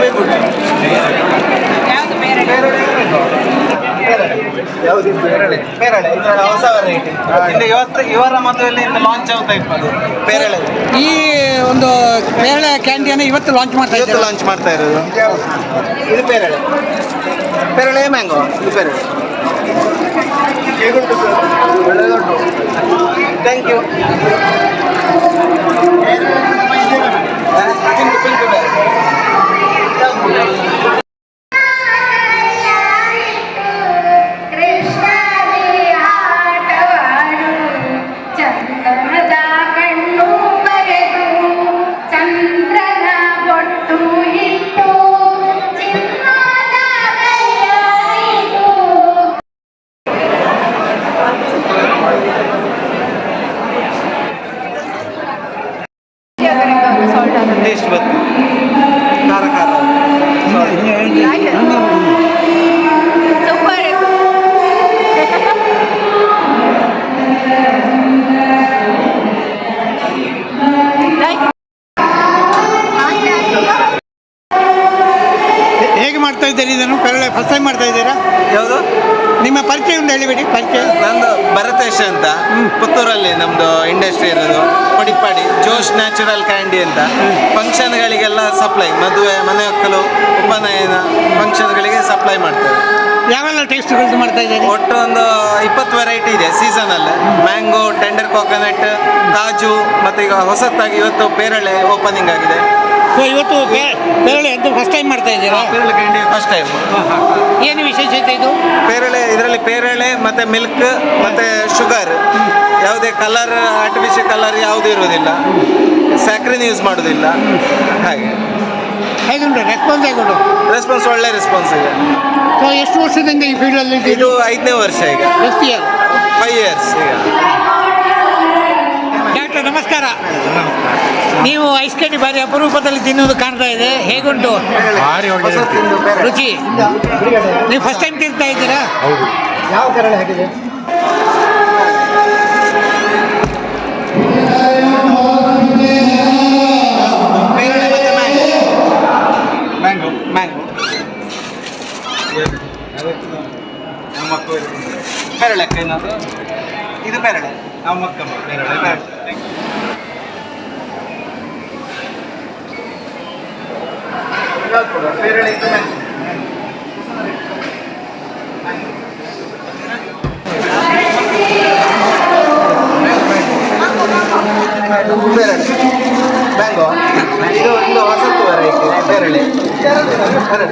Mango good ಯಾವುದು ಪೇರಳೆ ಪೇರಳೆ ಇದರ ಹೊಸ ವೆರೈಟಿ ಇದು ಇವತ್ತು ಇವರ ಮದುವೆಯಲ್ಲಿ ಇಂದ ಲಾಂಚ್ ಆಗ್ತಾ ಇಪ್ಪದು ಪೇರಳೆ ಈ ಒಂದು ಪೇರಳೆ ಕ್ಯಾಂಡಿಯನ್ನು ಇವತ್ತು ಲಾಂಚ್ ಮಾಡ್ತಾ ಇವತ್ತು ಇದ್ದಾರೆ? ಲಾಂಚ್ ಮಾಡ್ತಾ ಇರೋದು. ಇದು ಪೇರಳೆ. ಪೇರಳೆ ಮ್ಯಾಂಗೋ ಇದು ಪೇರಳೆ. ಥ್ಯಾಂಕ್ ಯು ಇದನ್ನು ಫಸ್ಟ್ ಟೈಮ್ ಮಾಡ್ತಾ ಇದ್ದೀರಾ? ಯಾವುದು? ನಿಮ್ಮ ಪರಿಚಯ ಒಂದು ಹೇಳಿಬಿಡಿ ಪರಿಚಯ. ನಂದು ಭರತೇಶ್ ಅಂತ ಪುತ್ತೂರಲ್ಲಿ ನಮ್ದು ಇಂಡಸ್ಟ್ರಿ ಇರೋದು ಪಡಿಪಾಡಿ ಜೋಶ್ ನ್ಯಾಚುರಲ್ ಕ್ಯಾಂಡಿ ಅಂತ. ಫಂಕ್ಷನ್ಗಳಿಗೆಲ್ಲ ಸಪ್ಲೈ ಮದುವೆ ಮನೆ ಹಕ್ಕಲು ಉಪನಯನ ಫಂಕ್ಷನ್ಗಳಿಗೆ ಸಪ್ಲೈ ಮಾಡ್ತೇವೆ. ಯಾವೆಲ್ಲ ಟೇಸ್ಟ್ಗಳು ಮಾಡ್ತಾ ಇದ್ದೀರಿ? ಒಟ್ಟು ಒಂದು ಇಪ್ಪತ್ತು ವೆರೈಟಿ ಇದೆ ಸೀಸನಲ್ಲಿ ಮ್ಯಾಂಗೋ ಟೆಂಡರ್ ಕೋಕೋನಟ್ ಕಾಜು ಮತ್ತು ಈಗ ಹೊಸತಾಗಿ ಇವತ್ತು ಪೇರಳೆ ಓಪನಿಂಗ್ ಆಗಿದೆ. ಸೊ ಇವತ್ತು ಪೇರಳೆ ಅಂತ ಫಸ್ಟ್ ಟೈಮ್ ಮಾಡ್ತಾ ಇದ್ದೀರಾ? ಪೇರಳೆ ಕ್ಯಾಂಡಿ ಫಸ್ಟ್ ಟೈಮ್ ಏನು ವಿಶೇಷತೆ ಇದು? ಪೇರಳೆ ಇದರಲ್ಲಿ ಪೇರಳೆ ಮತ್ತು ಮಿಲ್ಕ್ ಮತ್ತು ಶುಗರ್ ಯಾವುದೇ ಕಲರ್ ಆರ್ಟಿಫಿಷಿಯಲ್ ಕಲರ್ ಯಾವುದೂ ಇರೋದಿಲ್ಲ ಸ್ಯಾಕ್ರಿನ್ ಯೂಸ್ ಮಾಡೋದಿಲ್ಲ ಹಾಗೆ. ಹೇಗುಂಟು ರೆಸ್ಪಾನ್ಸ್ ಹೇಗುಂಟು ರೆಸ್ಪಾನ್ಸ್ ಒಳ್ಳೆ ರೆಸ್ಪಾನ್ಸ್ ಇದೆ. ಸೊ ಎಷ್ಟು ವರ್ಷದಿಂದ ಈ ಫೀಲ್ಡಲ್ಲಿ ಇದು ಐದನೇ ವರ್ಷ ಈಗ. ಎಷ್ಟು ಇಯರ್ ಫೈವ್ ಇಯರ್ಸ್ ಈಗ. ಡಾಕ್ಟರ್ ನಮಸ್ಕಾರ. ನೀವು ಐಸ್ ಕಡ್ಡಿ ಬಾರಿ ಅಪರೂಪದಲ್ಲಿ ತಿನ್ನೋದು ಕಾಣ್ತಾ ಇದೆ. ಹೇಗುಂಟು? ರುಚಿ? ನೀವು ಫಸ್ಟ್ ಟೈಮ್ ತಿಂತಾ ಇದ್ದೀರಾ? ಯಾವ ಹಾಕಿದೆ ಪೇರಳೆ ಅಕ್ಕ ಇನ್ನೊಂದು. ಇದು ಪೇರಳೆ. ನಮ್ಮ ಮಕ್ಕಮ್ಮ ಪೇರಳೆ ಇದು ಪೇರಳೆ ಇದು ಮ್ಯಾಂಗೋ ಪೇರಳೆ ಮ್ಯಾಂಗೋ ಇದು ಒಂದು ಹೊಸತು ವೆರೈಟಿ ಪೇರಳೆ. ಪೇರಳೆ.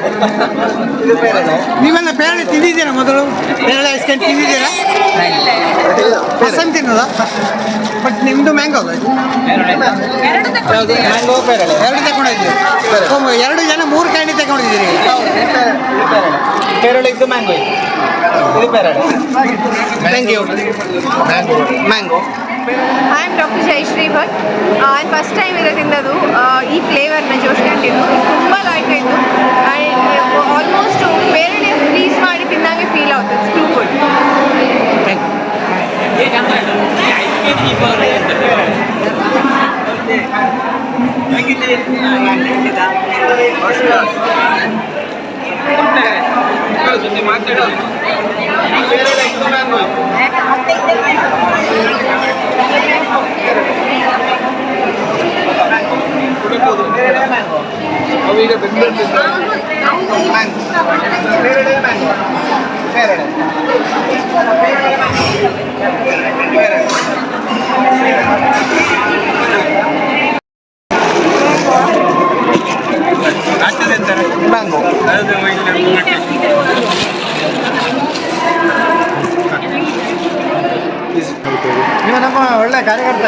ಇದು ಪೇರಳೆ. ನೀವೆಲ್ಲ ಪೇರಳೆ ತಿಂದಿದ್ದೀರಾ ಮೊದಲು? ಪೇರಳೆ ಐಸ್ ಕ್ರೀಮ್ ತಿಂದಿದ್ದೀರಾ? ಫಸ್ಟ್ ತಿನ್ನೋದ? ತಿನ್ನೋದಾ ಬಟ್ ನಿಮ್ಮದು ಮ್ಯಾಂಗೋ ಅಲ್ಲ ಮ್ಯಾಂಗೋ ಪೇರಳೆ. ಎರಡು ತಗೊಂಡಿದ್ದೀರಿ? ಓ, ಎರಡು ಜನ ಮೂರು ಕ್ಯಾಂಡಿ ತಗೊಂಡಿದ್ದೀರಿ. ಪೇರಳೆ. ಪೇರಳೆ. ಇದು ಮ್ಯಾಂಗೋ ಇದು. ಪೇರಳೆ. Thank you mango I am doctor Jayashree Bhat I first time ಇದೆ ಪೇರಳೆ ಇದು ಮ್ಯಾಂಗೋ ಪೇರಳೆ ಮ್ಯಾಂಗೋ ಅವೀಗ ಬೆಂಗಳೂರಿನಿಂದ ಮ್ಯಾಂಗೋ ಪೇರಳೆ ಮ್ಯಾಂಗೋ ಪೇರಳೆ ಪೇರಳೆ ಮ್ಯಾಂಗೋ ನೀವು ನಮ್ಮ ಒಳ್ಳೆ ಕಾರ್ಯಕರ್ತ